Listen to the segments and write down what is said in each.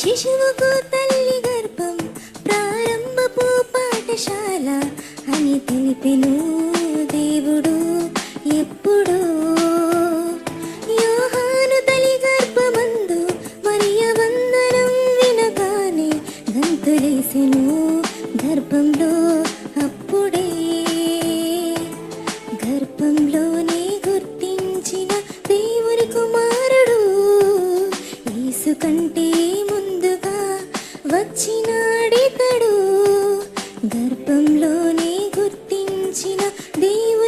శిశువుకు తల్లి గర్భం ప్రారంభపు పాఠశాల అని తెలిపెను. లోనే గుర్తించిన దేవుడు.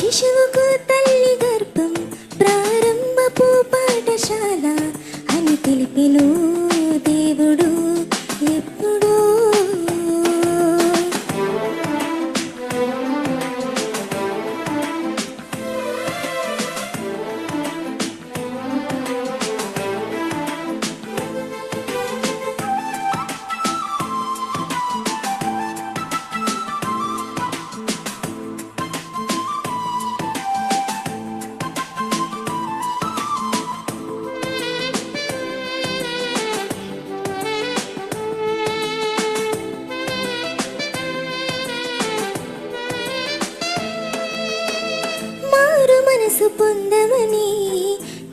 శిశువుకు తల్లి గర్భం ప్రారంభపు పాఠశాల అని తెలిపెను మనసు పొందమని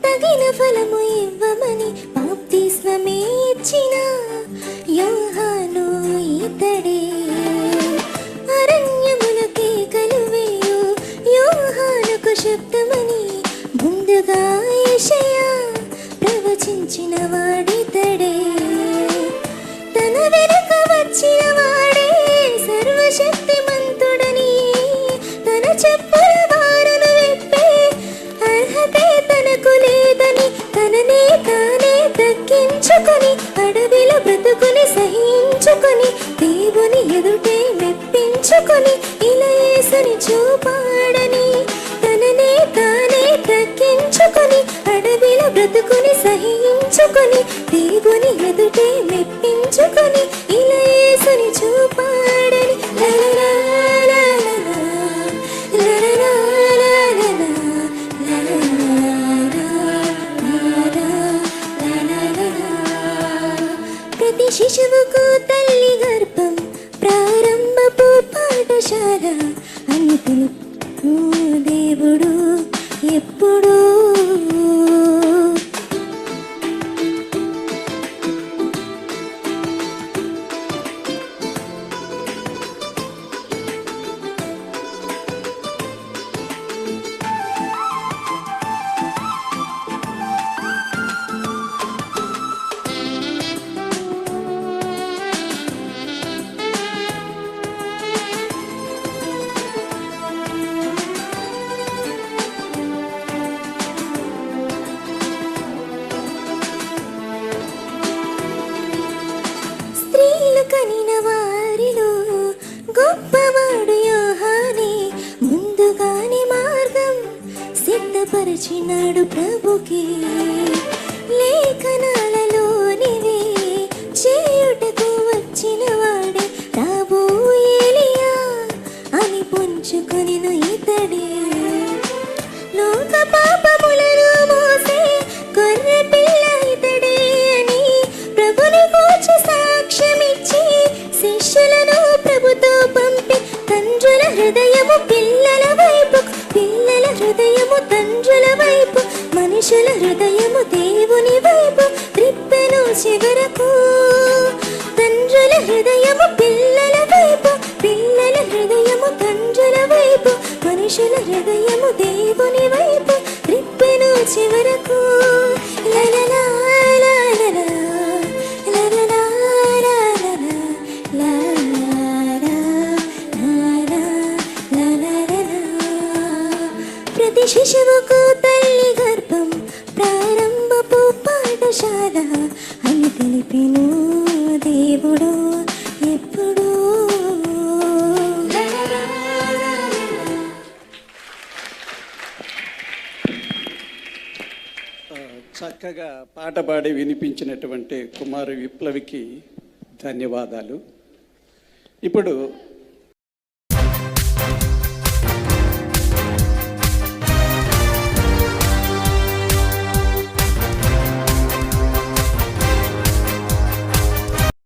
తగిన ఫలము ఇవ్వమని బాప్తిస్మమే ఇచ్చిన యా ఎదుటే మెప్పించుకొని ఇలయేసని చూపాడని తననే తానే తగ్గించుకొని అడవిలో బ్రతుకుని సహించుకొని దేవుని ఎదుటే మెప్పించుకొని ఇలయేసని చూపాడని. లలరా శిశువుకు తల్లి గర్భం చూశారా అని పిలుపు దేవుడు. గొప్పవాడు యోహానే ముందుగానే మార్గం సిద్ధపరిచినాడు ప్రభుకి. లేఖనా ప్రతి శిశువుకు తల్లి గర్భం ప్రారంభపు పాఠశాల అని తెలిపిను దేవుడు ఎప్పుడు. చక్కగా పాట పాడి వినిపించినటువంటి కుమారు విప్లవికి ధన్యవాదాలు. ఇప్పుడు